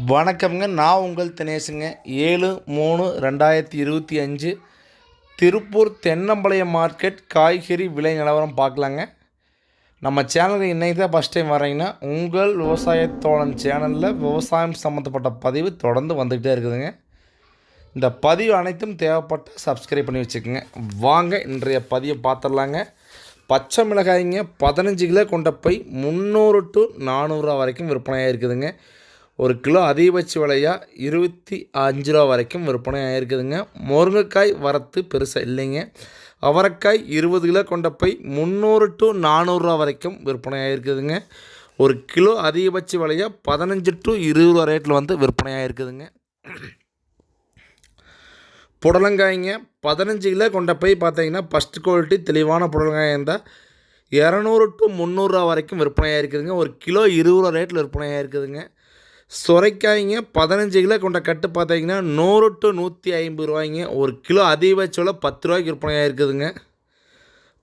வணக்கம்ங்க. நான் உங்கள் தினேஷுங்க. ஏழு மூணு ரெண்டாயிரத்தி இருபத்தி அஞ்சு திருப்பூர் தென்னம்பாளையம் மார்க்கெட் காய்கறி விலை நிலவரம் பார்க்கலாங்க. நம்ம சேனலுக்கு இன்றைக்கி தான் ஃபஸ்ட் டைம் வரீங்கன்னா உங்கள் விவசாயத்தோழன் சேனலில் விவசாயம் சம்மந்தப்பட்ட பதிவு தொடர்ந்து வந்துக்கிட்டே இருக்குதுங்க. இந்த பதிவு அனைத்தும் தேவைப்பட்ட சப்ஸ்கிரைப் பண்ணி வச்சுக்கோங்க. வாங்க இன்றைய பதிவை பார்த்துடலாங்க. பச்சை மிளகாய்ங்க பதினஞ்சு கிலோ கொண்ட போய் முந்நூறு டு நானூறுரூவா வரைக்கும் விற்பனையாக இருக்குதுங்க. ஒரு கிலோ அதிகபட்ச விலையாக இருபத்தி அஞ்சு ரூபா வரைக்கும் விற்பனை ஆகிருக்குதுங்க முருங்கைக்காய் வரத்து பெருசாக இல்லைங்க. அவரைக்காய் இருபது கிலோ கொண்ட போய் முந்நூறு டு நானூறுரூவா வரைக்கும் விற்பனை ஆகிருக்குதுங்க ஒரு கிலோ அதிகபட்ச விலையாக பதினஞ்சு டு இருபது ரூபா ரேட்டில் வந்து விற்பனை ஆகிருக்குதுங்க புடலங்காய்ங்க பதினஞ்சு கிலோ கொண்ட போய் பார்த்தீங்கன்னா ஃபஸ்ட் குவாலிட்டி தெளிவான புடலங்காய் இருந்தால் இரநூறு டு முந்நூறுரூவா வரைக்கும் விற்பனையாக இருக்குதுங்க ஒரு கிலோ இருபது ரூபா ரேட்டில் விற்பனையாக இருக்குதுங்க சுரைக்காய்ங்க பதினஞ்சு கிலோ கொண்ட கட்டு பார்த்தீங்கன்னா நூறு டு நூற்றி ஐம்பது ரூபாய்ங்க. ஒரு கிலோ அதிகபட்ச விலை பத்து ரூபாய்க்கு விற்பனையாக இருக்குதுங்க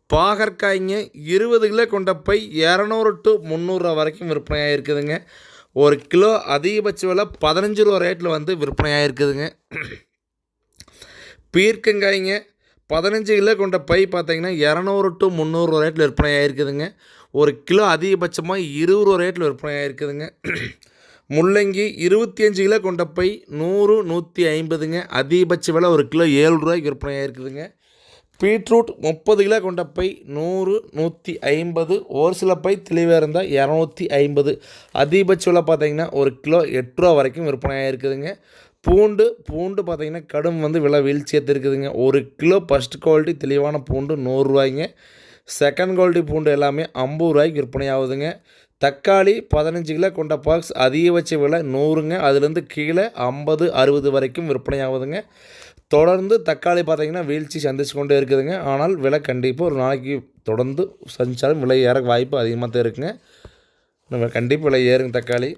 பாகற்காய்ங்க இருபது கிலோ கொண்ட பை இரநூறு டு முந்நூறுரூவா வரைக்கும் விற்பனையாக இருக்குதுங்க ஒரு கிலோ அதிகபட்ச விலை பதினஞ்சு ரூபா ரேட்டில் வந்து விற்பனையாக இருக்குதுங்க பீர்க்கங்காய்ங்க பதினஞ்சு கிலோ கொண்ட பை பார்த்தீங்கன்னா இரநூறு டு முந்நூறுரூவா ரேட்டில் விற்பனை ஆகிருக்குதுங்க ஒரு கிலோ அதிகபட்சமாக இருபது ரூபா ரேட்டில் விற்பனை ஆகிருக்குதுங்க முள்ளங்கி இருபத்தி அஞ்சு கிலோ கொண்ட பை நூறு நூற்றி ஐம்பதுங்க. அதிகபட்ச விலை ஒரு கிலோ ஏழு ரூபாய்க்கு விற்பனை ஆகிருக்குதுங்க பீட்ரூட் முப்பது கிலோ கொண்ட பை நூறு நூற்றி ஐம்பது. ஒரு சில பை தெளிவாக இருந்தால் இரநூத்தி ஐம்பது. அதிகபட்ச விலை பார்த்தீங்கன்னா ஒரு கிலோ எட்டு ரூபா வரைக்கும் விற்பனை ஆகிருக்குதுங்க பூண்டு பூண்டு பார்த்தீங்கன்னா கடும் வந்து விலை வீழ்ச்சி இருக்குதுங்க ஒரு கிலோ ஃபஸ்ட் குவாலிட்டி தெளிவான பூண்டு நூறுரூவாய்ங்க செகண்ட் குவாலிட்டி பூண்டு எல்லாமே ஐம்பது ரூபாய்க்கு விற்பனை ஆகுதுங்க தக்காளி பதினஞ்சு கிலோ கொண்ட பாக்ஸ் அதிகபட்ச விலை நூறுங்க. அதுலேருந்து கீழே ஐம்பது அறுபது வரைக்கும் விற்பனை ஆகுதுங்க தொடர்ந்து தக்காளி பார்த்தீங்கன்னா வீழ்ச்சி சந்திச்சு கொண்டே இருக்குதுங்க. ஆனால் விலை கண்டிப்பாக ஒரு நாளைக்கு தொடர்ந்து சந்திச்சாலும் விலை ஏற வாய்ப்பு அதிகமாக தான் இருக்குங்க. நம்ம கண்டிப்பாக விலை ஏறுங்க தக்காளி.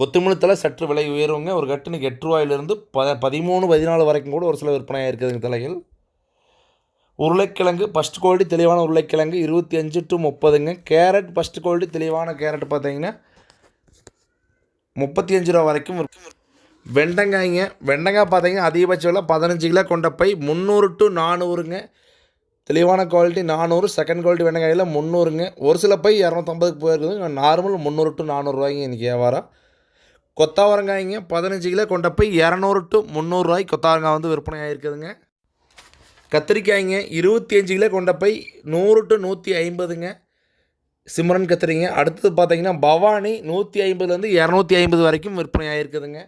கொத்தமல்லி தலை சற்று விலை உயருங்க. ஒரு கட்டுனுக்கு எட்டு ரூபாயிலிருந்து ப பதிமூணு பதினாலு வரைக்கும் கூட ஒரு சில விற்பனையாக இருக்குதுங்க தலைகள். உருளைக்கிழங்கு ஃபஸ்ட் குவாலிட்டி தெளிவான உருளைக்கிழங்கு இருபத்தி அஞ்சு டு முப்பதுங்க. கேரட் ஃபஸ்ட் குவாலிட்டி தெளிவான கேரட் பார்த்தீங்கன்னா முப்பத்தி அஞ்சு ரூபா வரைக்கும் இருக்கும். வெண்டங்காய்ங்க வெண்டங்காய் பார்த்தீங்கன்னா அதிகபட்ச விலை பதினஞ்சு கிலோ கொண்ட பை முந்நூறு டு நானூறுங்க. தெளிவான குவாலிட்டி நானூறு செகண்ட் குவாலிட்டி வெண்டைக்காயில் முந்நூறுங்க. ஒரு சில பை இரநூத்தம்பதுக்கு போயிருக்குது நார்மல் முந்நூறு டு நானூறுரூவாய்ங்க இன்றைக்கி வியாபாரம். கொத்தாவரங்காய்ங்க பதினஞ்சு கிலோ கொண்ட போய் இரநூறு டு முந்நூறுரூவாய்க்கு கொத்தாவரங்காய் வந்து விற்பனை ஆகிருக்குதுங்க கத்திரிக்காய்ங்க இருபத்தி அஞ்சு கிலோ கொண்ட போய் நூறு டு நூற்றி ஐம்பதுங்க. சிம்ரன் கத்திரிங்க. அடுத்தது பார்த்தீங்கன்னா பவானி நூற்றி ஐம்பதுலேருந்து இரநூத்தி ஐம்பது வரைக்கும் விற்பனை ஆகிருக்குதுங்க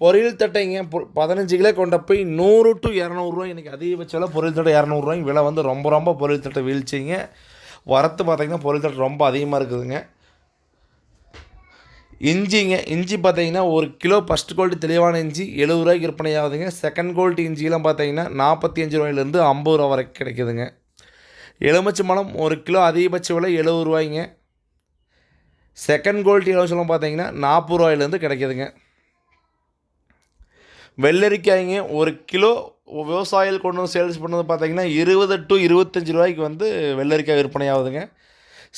பொரியல் தட்டைங்க பொ- பதினஞ்சு கிலோ கொண்ட போய் நூறு டு இரநூறுவா இன்றைக்கி அதிகபட்ச விலை பொரியல் தட்டை இரநூறுவாய்க்கு விலை வந்து ரொம்ப ரொம்ப பொரியல் தட்டை வீழ்ச்சிங்க. வரத்து பார்த்தீங்கன்னா பொரியல் தட்டை ரொம்ப அதிகமாக இருக்குதுங்க. இஞ்சிங்க இஞ்சி பார்த்தீங்கன்னா ஒரு கிலோ ஃபஸ்ட் குவாலிட்டி தெளிவான இஞ்சி எழுபது ரூபாய்க்கு விற்பனை ஆகுதுங்க செகண்ட் குவாலிட்டி இஞ்சிலாம் பார்த்தீங்கன்னா நாற்பத்தி அஞ்சு ரூபாயிலேருந்து ஐம்பது ரூபா வரைக்கும் கிடைக்குதுங்க. எலுமிச்சை மலம் ஒரு கிலோ அதிகபட்ச விலை எழுபது ரூபாய்ங்க. செகண்ட் குவாலிட்டி எலுமிச்சம்பழம் பார்த்தீங்கன்னா நாற்பது ரூபாயிலேருந்து கிடைக்குதுங்க. வெள்ளரிக்காய்ங்க ஒரு கிலோ விவசாயிகள் கொண்டு வந்து சேல்ஸ் பண்ணது பார்த்தீங்கன்னா இருபது டு இருபத்தஞ்சி ரூபாய்க்கு வந்து வெள்ளரிக்காய் விற்பனை ஆகுதுங்க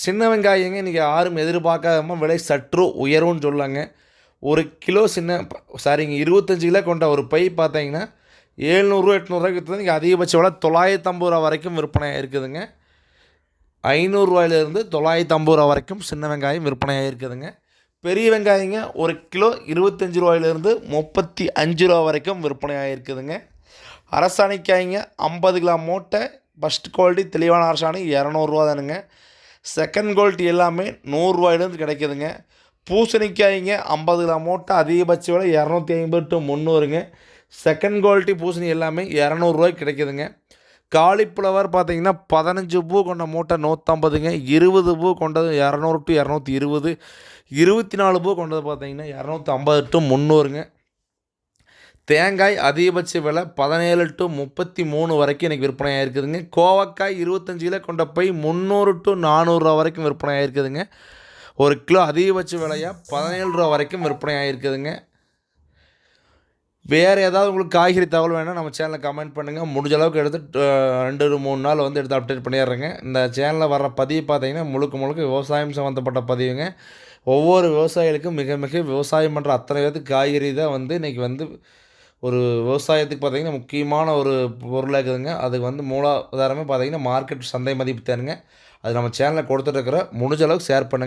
சின்ன வெங்காயங்க இன்றைக்கி யாரும் எதிர்பார்க்காம விலை சற்று உயரும்னு சொல்லாங்க. ஒரு கிலோ சின்ன சாரிங்க இருபத்தஞ்சி கிலோ கொண்ட ஒரு பை பார்த்தீங்கன்னா ஏழ்நூறுவா எட்நூறுவாய்க்கு விற்றது இன்றைக்கி அதிகபட்ச விலை தொள்ளாயிரத்தம்பது ரூபா வரைக்கும் விற்பனை இருக்குதுங்க. ஐநூறுரூவாயிலேருந்து தொள்ளாயிரத்தம்பது ரூபா வரைக்கும் சின்ன வெங்காயம் விற்பனையாக இருக்குதுங்க பெரிய வெங்காயங்க ஒரு கிலோ இருபத்தஞ்சி ரூபாயிலேருந்து முப்பத்தி அஞ்சு ரூபா வரைக்கும் விற்பனையாக இருக்குதுங்க அரசாணிக்காய்ங்க ஐம்பது கிலோ மூட்டை ஃபஸ்ட் குவாலிட்டி தெளிவான அரசாணி இரநூறுவா தானுங்க. செகண்ட் குவாலிட்டி எல்லாமே நூறுரூவாயிலேருந்து கிடைக்குதுங்க. பூசணிக்காய்ங்க ஐம்பது கிலோ மூட்டை அதிகபட்ச விலை இரநூத்தி ஐம்பது டு முந்நூறுங்க. செகண்ட் குவாலிட்டி பூசணி எல்லாமே இரநூறுவாய்க்கு கிடைக்குதுங்க. காலிஃப்ளவர் பார்த்தீங்கன்னா பதினஞ்சு பூ கொண்ட மூட்டை நூற்றம்பதுங்க இருபது பூ கொண்டது இரநூறு டு இரநூத்தி இருபது. இருபத்தி நாலு பூ கொண்டது பார்த்தீங்கன்னா இரநூத்தி ஐம்பது டு முந்நூறுங்க. தேங்காய் அதிகபட்ச விலை பதினேழு டு முப்பத்தி மூணு வரைக்கும் எனக்கு விற்பனை ஆகிருக்குதுங்க கோவக்காய் இருபத்தஞ்சு கிலோ கொண்ட போய் முந்நூறு டு நானூறுரூவா வரைக்கும் விற்பனை ஆகிருக்குதுங்க ஒரு கிலோ அதிகபட்ச விலையாக பதினேழு ரூபா வரைக்கும் விற்பனை ஆகிருக்குதுங்க வேறு ஏதாவது உங்களுக்கு காய்கறி தகவல் வேணால் நம்ம சேனலில் கமெண்ட் பண்ணுங்கள் முடிஞ்ச அளவுக்கு எடுத்து ரெண்டு மூணு நாள் வந்து எடுத்து அப்டேட் பண்ணிடுறேங்க. இந்த சேனலில் வர பதிவு பார்த்தீங்கன்னா முழுக்க முழுக்க விவசாயம் சம்மந்தப்பட்ட பதிவுங்க. ஒவ்வொரு விவசாயிகளுக்கும் மிக மிக விவசாயம் பண்ணுற அத்தனை பேர்த்துக்கு காய்கறி தான் வந்து இன்றைக்கி வந்து ஒரு விவசாயத்துக்கு பார்த்திங்கன்னா முக்கியமான ஒரு பொருளாக இருக்குதுங்க. அதுக்கு வந்து மூலாதாரமே பார்த்திங்கன்னா மார்க்கெட் சந்தை மதிப்பு தானுங்க. அது நம்ம சேனலில் கொடுத்துட்ருக்குறோம் முடிஞ்ச அளவுக்கு ஷேர் பண்ணுங்கள்